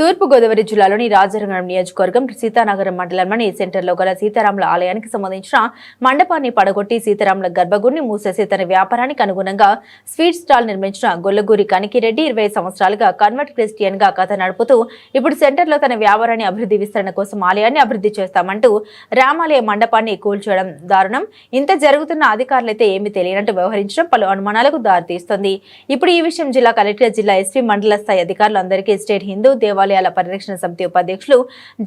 తూర్పుగోదావరి జిల్లాలోని రాజరంగం నియోజకవర్గం సీతానగరం మండలంలోని సెంటర్లో గల సీతారాముల ఆలయానికి సంబంధించిన మండపాన్ని పడగొట్టి సీతారాముల గర్భగుడిని మూసేసి తన వ్యాపారానికి అనుగుణంగా స్వీట్ స్టాల్ నిర్మించిన గొల్లగూరి కనికిరెడ్డి ఇరవై సంవత్సరాలుగా కన్వర్ట్ క్రిస్టియన్గా కథ నడుపుతూ ఇప్పుడు సెంటర్లో తన వ్యాపారాన్ని అభివృద్ధి విస్తరణ కోసం ఆలయాన్ని అభివృద్ధి చేస్తామంటూ రామాలయ మండపాన్ని కూల్చేయడం దారుణం. ఇంత జరుగుతున్న అధికారులైతే ఏమీ తెలియనట్టు వ్యవహరించడం పలు అనుమానాలకు దారితీస్తుంది. ఇప్పుడు ఈ విషయం జిల్లా కలెక్టర్ జిల్లా ఎస్పీ మండల స్థాయి అధికారులందరికీ స్టేట్ హిందూ దేవాలయాల పరిరక్షణ సమితి ఉపాధ్యక్షులు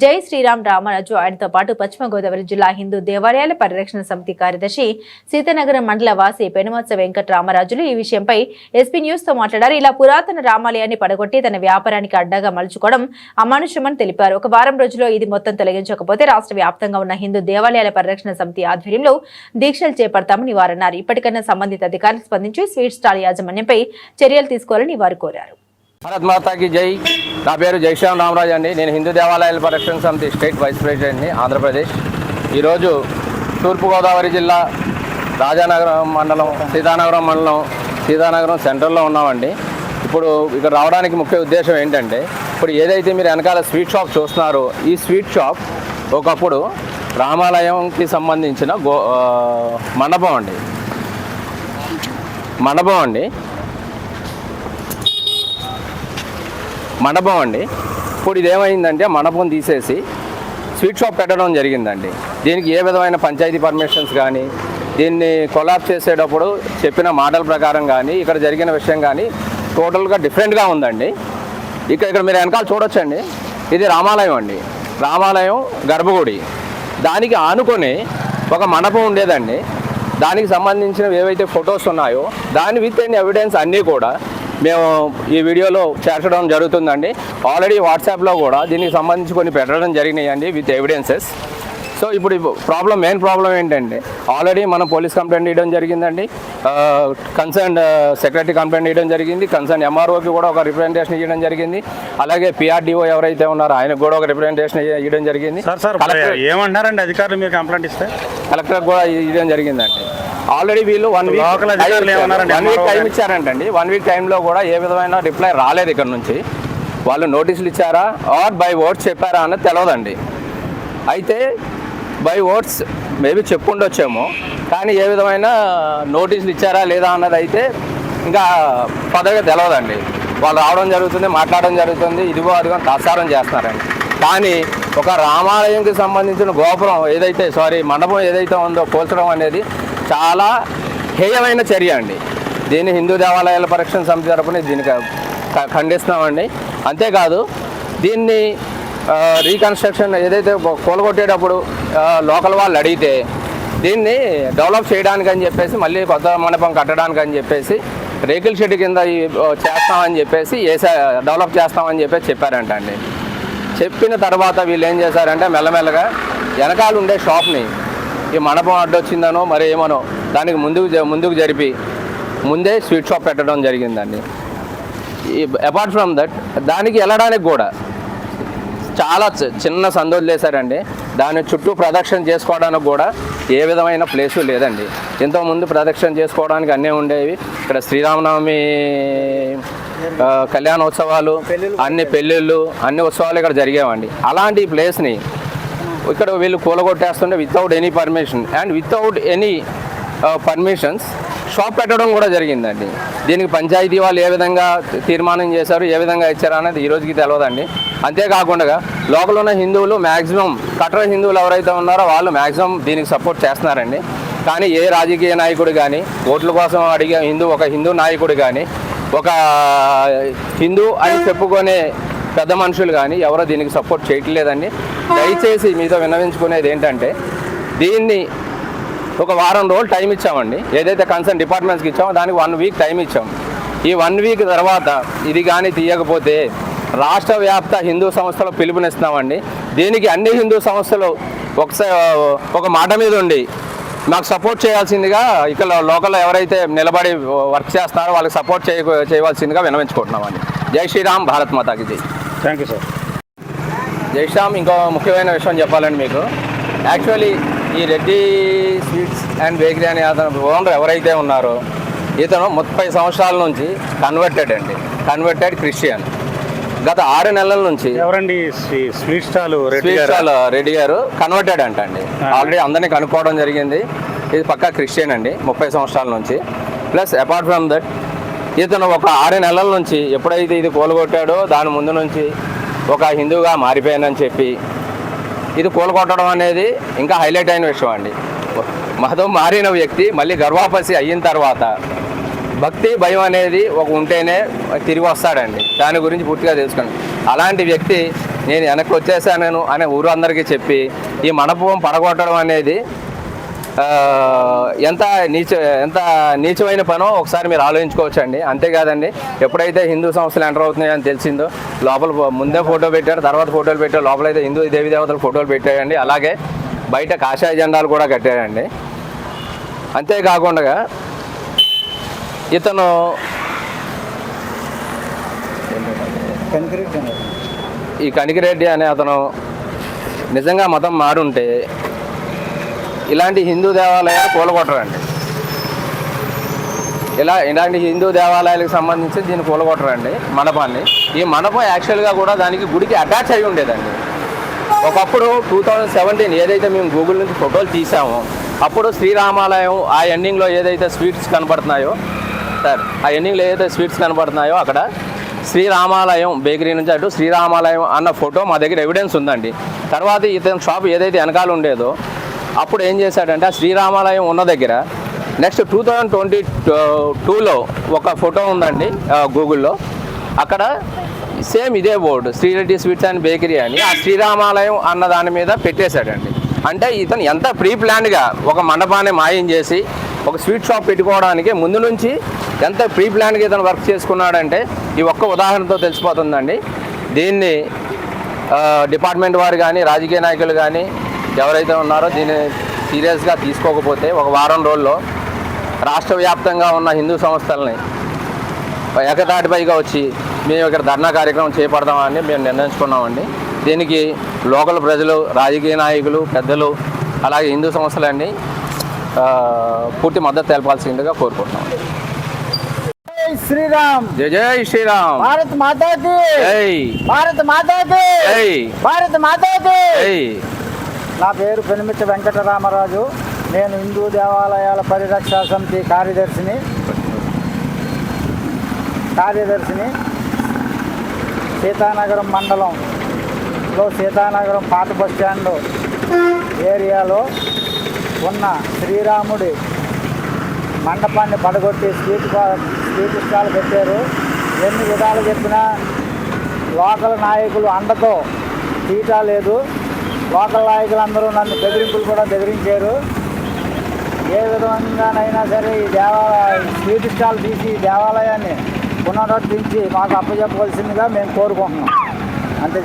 జై శ్రీరామ్ రామరాజు ఆయనతో పాటు పశ్చిమ గోదావరి జిల్లా హిందూ దేవాలయాల పరిరక్షణ సమితి కార్యదర్శి సీతానగరం మండల వాసి పెనుమత్స వెంకట రామరాజులు ఈ విషయంపై ఎస్పీ న్యూస్తో మాట్లాడారు. ఇలా పురాతన రామాలయాన్ని పడగొట్టి తన వ్యాపారానికి అడ్డగా మలుచుకోవడం అమానుషమని తెలిపారు. ఒక వారం రోజుల్లో ఇది మొత్తం తొలగించకపోతే రాష్ట్ర వ్యాప్తంగా ఉన్న హిందూ దేవాలయాల పరిరక్షణ సమితి ఆధ్వర్యంలో దీక్షలు చేపడతామని వారన్నారు. ఇప్పటికైనా సంబంధిత అధికారులు స్పందించి స్వీట్ స్టాల్ యాజమాన్యంపై చర్యలు తీసుకోవాలని వారు కోరారు. భారత్ మాతాకి జై. నా పేరు జైశ్యామ్ రామరాజ్ అండి. నేను హిందూ దేవాలయాల పరిరక్షణ సమితి స్టేట్ వైస్ ప్రెసిడెంట్ని ఆంధ్రప్రదేశ్. ఈరోజు తూర్పుగోదావరి జిల్లా రాజానగరం మండలం సీతానగరం మండలం సీతానగరం సెంటర్లో ఉన్నామండి. ఇప్పుడు ఇక్కడ రావడానికి ముఖ్య ఉద్దేశం ఏంటంటే ఇప్పుడు ఏదైతే మీరు వెనకాల స్వీట్ షాప్ చూస్తున్నారో ఈ స్వీట్ షాప్ ఒకప్పుడు రామాలయంకి సంబంధించిన గో మండపం అండి. మండపం అండి. మండపం అండి. ఇప్పుడు ఇదేమైందంటే మండపం తీసేసి స్వీట్ షాప్ పెట్టడం జరిగిందండి. దీనికి ఏ విధమైన పంచాయతీ పర్మిషన్స్ కానీ దీన్ని కొలాబ్ చేసేటప్పుడు చెప్పిన మాటల ప్రకారం కానీ ఇక్కడ జరిగిన విషయం కానీ టోటల్గా డిఫరెంట్గా ఉందండి. ఇక్కడ ఇక్కడ మీరు వెనకాల చూడొచ్చండి. ఇది రామాలయం అండి. రామాలయం గర్భగుడి. దానికి ఆనుకొని ఒక మండపం ఉండేదండి. దానికి సంబంధించినవి ఏవైతే ఫొటోస్ ఉన్నాయో దాని విత్ అండ్ ఎవిడెన్స్ అన్నీ కూడా మేము ఈ వీడియోలో చేర్చడం జరుగుతుందండి. ఆల్రెడీ వాట్సాప్లో కూడా దీనికి సంబంధించి కొన్ని పెట్టడం జరిగినాయండి విత్ ఎవిడెన్సెస్ సో ఇప్పుడు ప్రాబ్లం మెయిన్ ప్రాబ్లం ఏంటంటే ఆల్రెడీ మనం పోలీస్ కంప్లైంట్ ఇవ్వడం జరిగిందండి. కన్సర్న్ సెక్రటరీ కంప్లైంట్ ఇవ్వడం జరిగింది. కన్సర్న్ ఎంఆర్ఓకి కూడా ఒక రిప్రజెంటేషన్ ఇవ్వడం జరిగింది. అలాగే పిఆర్డీఓ ఎవరైతే ఉన్నారో ఆయనకు కూడా ఒక రిప్రజెంటేషన్ ఇవ్వడం జరిగింది. సార్ అధికారులు మీరు కంప్లైంట్ ఇస్తే? కలెక్టర్ కూడా ఇవ్వడం జరిగిందండి. ఆల్రెడీ వీళ్ళు one week? One week time? ఇచ్చారంటండి. One week టైంలో కూడా ఏ విధమైన రిప్లై రాలేదు ఇక్కడ నుంచి. వాళ్ళు నోటీసులు ఇచ్చారా? ఆర్ బై వర్డ్స్ చెప్పారా అన్నది తెలియదండి అయితే బై ఓట్స్ మేబీ చెప్పుండొచ్చేమో. కానీ ఏ విధమైన నోటీసులు ఇచ్చారా లేదా అన్నది అయితే ఇంకా పదవిగా తెలియదండి వాళ్ళు రావడం జరుగుతుంది మాట్లాడడం జరుగుతుంది ఇదిగో అదిగో ప్రసారం చేస్తున్నారండి. కానీ ఒక రామాలయంకి సంబంధించిన గోపురం ఏదైతే సారీ మండపం ఏదైతే ఉందో పోల్చడం అనేది చాలా హేయమైన చర్య అండి. దీన్ని హిందూ దేవాలయాల పరిరక్షణ సమితి తరపున దీనికి ఖండిస్తున్నామండి. అంతేకాదు దీన్ని రీకన్స్ట్రక్షన్ ఏదైతే కూలగొట్టేటప్పుడు లోకల్ వాళ్ళు అడిగితే దీన్ని డెవలప్ చేయడానికి అని చెప్పేసి మళ్ళీ కొత్త మండపం కట్టడానికి అని చెప్పేసి రేకుల షెడ్ కింద చేస్తామని చెప్పేసి వేసా డెవలప్ చేస్తామని చెప్పేసి చెప్పారంట అండి చెప్పిన తర్వాత వీళ్ళు ఏం చేశారంటే మెల్లమెల్లగా వెనకాల ఉండే షాప్ని ఈ మండపం అడ్డొచ్చిందనో మరి ఏమనో దానికి ముందుకు ముందుకు జరిపి ముందే స్వీట్ షాప్ పెట్టడం జరిగిందండి. అపార్ట్ ఫ్రమ్ దట్ దానికి వెళ్ళడానికి కూడా చాలా చిన్న సందులు చేశారండి. దాని చుట్టూ ప్రదక్షిణ చేసుకోవడానికి కూడా ఏ విధమైన ప్లేసు లేదండి. ఇంతకుముందు ప్రదక్షిణ చేసుకోవడానికి అన్నీ ఉండేవి. ఇక్కడ శ్రీరామనవమి కళ్యాణోత్సవాలు అన్ని పెళ్ళిళ్ళు అన్ని ఉత్సవాలు ఇక్కడ జరిగేవండి. అలాంటి ప్లేస్ని ఇక్కడ వీళ్ళు కూలగొట్టేస్తుంటే without any permission and without any permissions shop పెట్టడం కూడా జరిగిందండి. దీనికి పంచాయతీ వాళ్ళు ఏ విధంగా తీర్మానం చేశారు ఏ విధంగా ఇచ్చారు అనేది ఈ రోజుకి తెలియదండి అంతేకాకుండా లోకల్ ఉన్న హిందువులు మ్యాక్సిమం కట్టర హిందువులు ఎవరైతే ఉన్నారో వాళ్ళు మ్యాక్సిమం దీనికి సపోర్ట్ చేస్తున్నారండి. కానీ ఏ రాజకీయ నాయకుడు కానీ ఓట్ల కోసం అడిగే హిందూ ఒక హిందూ నాయకుడు కానీ ఒక హిందూ అని చెప్పుకునే పెద్ద మనుషులు కానీ ఎవరో దీనికి సపోర్ట్ చేయట్లేదండి. దయచేసి మీతో విన్నవించుకునేది ఏంటంటే దీన్ని ఒక వారం రోజులు టైం ఇచ్చామండి. ఏదైతే కన్సర్న్ డిపార్ట్మెంట్స్కి ఇచ్చామో దానికి వన్ వీక్ టైం ఇచ్చాం. ఈ వన్ వీక్ తర్వాత ఇది కానీ తీయకపోతే రాష్ట్ర వ్యాప్త హిందూ సంస్థలు పిలుపునిస్తున్నామండి దీనికి అన్ని హిందూ సంస్థలు ఒకసారి ఒక మాట మీద ఉండి మాకు సపోర్ట్ చేయాల్సిందిగా ఇక్కడ లోకల్లో ఎవరైతే నిలబడి వర్క్ చేస్తున్నారో వాళ్ళకి సపోర్ట్ చేయ చేయవలసిందిగా వినవించుకుంటున్నామండి జై శ్రీరామ్ భారత్ మాతాకి జై. Thank you sir. జై శ్యామ్ ఇంకో ముఖ్యమైన విషయం చెప్పాలండి మీకు. యాక్చువల్లీ ఈ రెడ్డి స్వీట్స్ అండ్ బేకరీ అనే అతను ఓనర్ ఎవరైతే ఉన్నారో ఇతను ముప్పై సంవత్సరాల నుంచి కన్వర్టెడ్ అండి. కన్వర్టెడ్ క్రిస్టియన్ గత ఆరు నెలల నుంచి ఎవరండి sweet- sweet stall Reddy sweet stall Reddy గారు కన్వర్టెడ్ అంట అండి ఆల్రెడీ అందరినీ కనుక్కోవడం జరిగింది. ఇది పక్కా క్రిస్టియన్ అండి ముప్పై సంవత్సరాల నుంచి. ప్లస్ అపార్ట్ ఫ్రమ్ దట్ ఇతను ఒక ఆరు నెలల నుంచి ఎప్పుడైతే ఇది కూలగొట్టాడో దాని ముందు నుంచి ఒక హిందువుగా మారిపోయానని చెప్పి ఇది కూలగొట్టడం అనేది ఇంకా హైలైట్ అయిన విషయం అండి. మతం మారిన వ్యక్తి మళ్ళీ గర్వాపసి అయిన తర్వాత భక్తి భయం అనేది ఒక ఉంటేనే తిరిగి వస్తాడండి. దాని గురించి పూర్తిగా తెలుసుకోండి అలాంటి వ్యక్తి నేను వెనక్కి వచ్చేసాను అనే ఊరు అందరికీ చెప్పి ఈ మనపూవం పడగొట్టడం అనేది ఎంత నీచ ఎంత నీచమైన పనో ఒకసారి మీరు ఆలోచించుకోవచ్చు అండి అంతేకాదండి ఎప్పుడైతే హిందూ సంస్థలు ఎంటర్ అవుతున్నాయో అని తెలిసిందో లోపల ముందే ఫోటో పెట్టారు తర్వాత ఫోటోలు పెట్టారు లోపల అయితే హిందూ దేవి దేవతల ఫోటోలు పెట్టాయండి. అలాగే బయట కాషాయ జెండాలు కూడా కట్టారండి. అంతేకాకుండా ఇతను ఈ కనికిరెడ్డి అనే అతను నిజంగా మతం మారుంటే ఇలాంటి హిందూ దేవాలయాలు కూలగొట్టరండి. ఇలా ఇలాంటి హిందూ దేవాలయాలకు సంబంధించి దీన్ని కూలగొట్టరండి మండపాన్ని. ఈ మండపం యాక్చువల్గా కూడా దానికి గుడికి అటాచ్ అయి ఉండేదండి. ఒకప్పుడు టూ థౌజండ్ సెవెంటీన్ ఏదైతే మేము గూగుల్ నుంచి ఫోటోలు తీసామో అప్పుడు శ్రీరామాలయం ఆ ఎండింగ్లో ఏదైతే స్వీట్స్ కనపడుతున్నాయో సార్ ఆ ఎండింగ్లో ఏదైతే స్వీట్స్ కనపడుతున్నాయో అక్కడ శ్రీరామాలయం బేకరీ నుంచి అటు శ్రీరామాలయం అన్న ఫోటో మా దగ్గర ఎవిడెన్స్ ఉందండి. తర్వాత ఇతని షాప్ ఏదైతే వెనకాల ఉండేదో అప్పుడు ఏం చేశాడంటే ఆ శ్రీరామాలయం ఉన్న దగ్గర నెక్స్ట్ టూ థౌజండ్ ట్వంటీ టూలో ఒక ఫోటో ఉందండి గూగుల్లో. అక్కడ సేమ్ ఇదే board Sri Reddy sweets and bakery అని ఆ శ్రీరామాలయం అన్న దాని మీద పెట్టేశాడండి. అంటే ఇతను ఎంత ప్రీ ప్లాన్గా ఒక మండపాన్ని మాయం చేసి ఒక స్వీట్ షాప్ పెట్టుకోవడానికి ముందు నుంచి ఎంత ప్రీ ప్లాన్గా ఇతను వర్క్ చేసుకున్నాడంటే ఈ ఒక్క ఉదాహరణతో తెలిసిపోతుందండి. దీన్ని డిపార్ట్మెంట్ వారు కానీ రాజకీయ నాయకులు కానీ ఎవరైతే ఉన్నారో దీన్ని సీరియస్గా తీసుకోకపోతే ఒక వారం రోజుల్లో రాష్ట్ర వ్యాప్తంగా ఉన్న హిందూ సంస్థల్ని ఏకతాటిపైగా వచ్చి మేము ఇక్కడ ధర్నా కార్యక్రమం చేపడదామని మేము నిర్ణయించుకున్నామండి. దీనికి లోకల్ ప్రజలు రాజకీయ నాయకులు పెద్దలు అలాగే హిందూ సంస్థలన్నీ పూర్తి మద్దతు తెలపాల్సిందిగా కోరుకుంటున్నాం. జై శ్రీరామ్. జై జై శ్రీరామ్. భారత్ మాతాకి. భారత్ మాతాకి. భారత్ మాతాకి. నా పేరు పెనుమిచ్చ వెంకటరామరాజు. నేను హిందూ దేవాలయాల పరిరక్షణ సమితి కార్యదర్శిని. కార్యదర్శిని. సీతానగరం మండలంలో సీతానగరం పాత బస్ స్టాండ్ ఏరియాలో ఉన్న శ్రీరాముడి మండపాన్ని పడగొట్టి స్వీట్ స్వీట్ స్టాల్ పెట్టారు. ఎన్ని విధాలు చెప్పినా లోకల్ నాయకులు అండతో తీటా లేదు. లోకల్ నాయకులందరూ నన్ను బెదిరింపులు కూడా బెదిరించారు. ఏ విధంగానైనా సరే ఈ దేవాలయ స్వీట్ స్టాల్ తీసి ఈ దేవాలయాన్ని పునరుద్ధరించి మాకు అప్పచెప్పవలసిందిగా మేము కోరుకుంటున్నాం. అంతే